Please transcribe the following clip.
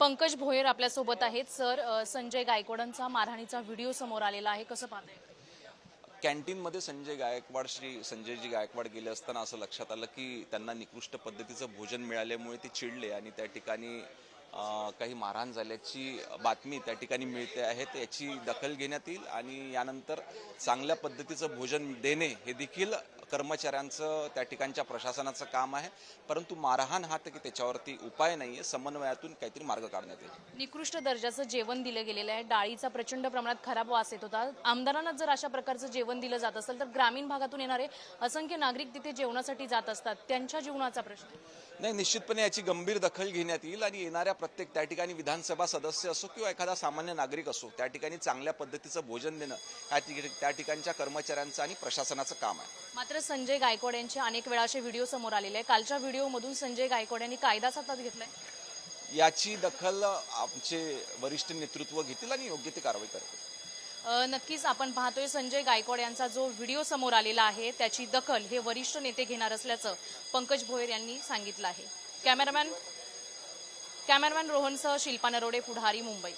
पंकज भोयर आपल्यासोबत आहेत. सर संजय गायकवाडांचा मारहाणीचा व्हिडिओ समोर आलेला आहे. कसं पाहताय? कॅन्टीनमध्ये संजय गायकवाड श्री संजयजी गायकवाड गेले असताना असं लक्षात आलं की त्यांना निकृष्ट पद्धतीचं भोजन मिळाल्यामुळे ते चिडले आणि त्या ठिकाणी काही मारहाण झाल्याची बातमी त्या ठिकाणी मिळते आहे याची दखल घेण्यात येईल आणि यानंतर चांगल्या पद्धतीचं भोजन देणे हे देखील कर्मचाऱ्यांचं त्या ठिकाणच्या प्रशासनाचं काम आहे. परंतु मारहाण हा तर की त्याच्यावरती उपाय नाही आहे समन्वयातून काहीतरी मार्ग काढण्यात येईल. निकृष्ट दर्जाचं जेवण दिलं गेलेलं आहे. डाळीचा प्रचंड प्रमाणात खराब वास येत होता. आमदारांना जर अशा प्रकारचं जेवण दिलं जात असेल तर ग्रामीण भागातून येणारे असंख्य नागरिक तिथे जेवणासाठी जात असतात. त्यांच्या जीवनाचा प्रश्न नाही निश्चितपणे याची गंभीर दखल घेण्यात येईल आणि येणाऱ्या प्रत्येक त्या ठिकाणी विधानसभा सदस्य असो किंवा एखादा सामान्य नागरिक असो त्या ठिकाणी चांगल्या पद्धतीचं भोजन देणं त्या ठिकाणच्या कर्मचाऱ्यांचं आणि प्रशासनाचं काम आहे. मात्र संजय गायकवाड यांचे अनेक वेळा असे व्हिडिओ समोर आलेले आहे कालच्या व्हिडिओमधून संजय गायकवाड यांनी कायदा हातात घेतलाय. याची दखल आमचे वरिष्ठ नेतृत्व घेतील आणि योग्य ती कारवाई करतील. नक्कीच आपण पाहतोय संजय गायकवाड यांचा जो व्हिडिओ समोर आलेला आहे त्याची दखल हे वरिष्ठ नेते घेणार असल्याचं पंकज भोयर यांनी सांगितलं आहे. कॅमेरामॅन कॅमेरामॅन रोहनसह शिल्पा नरोडे पुढारी मुंबई.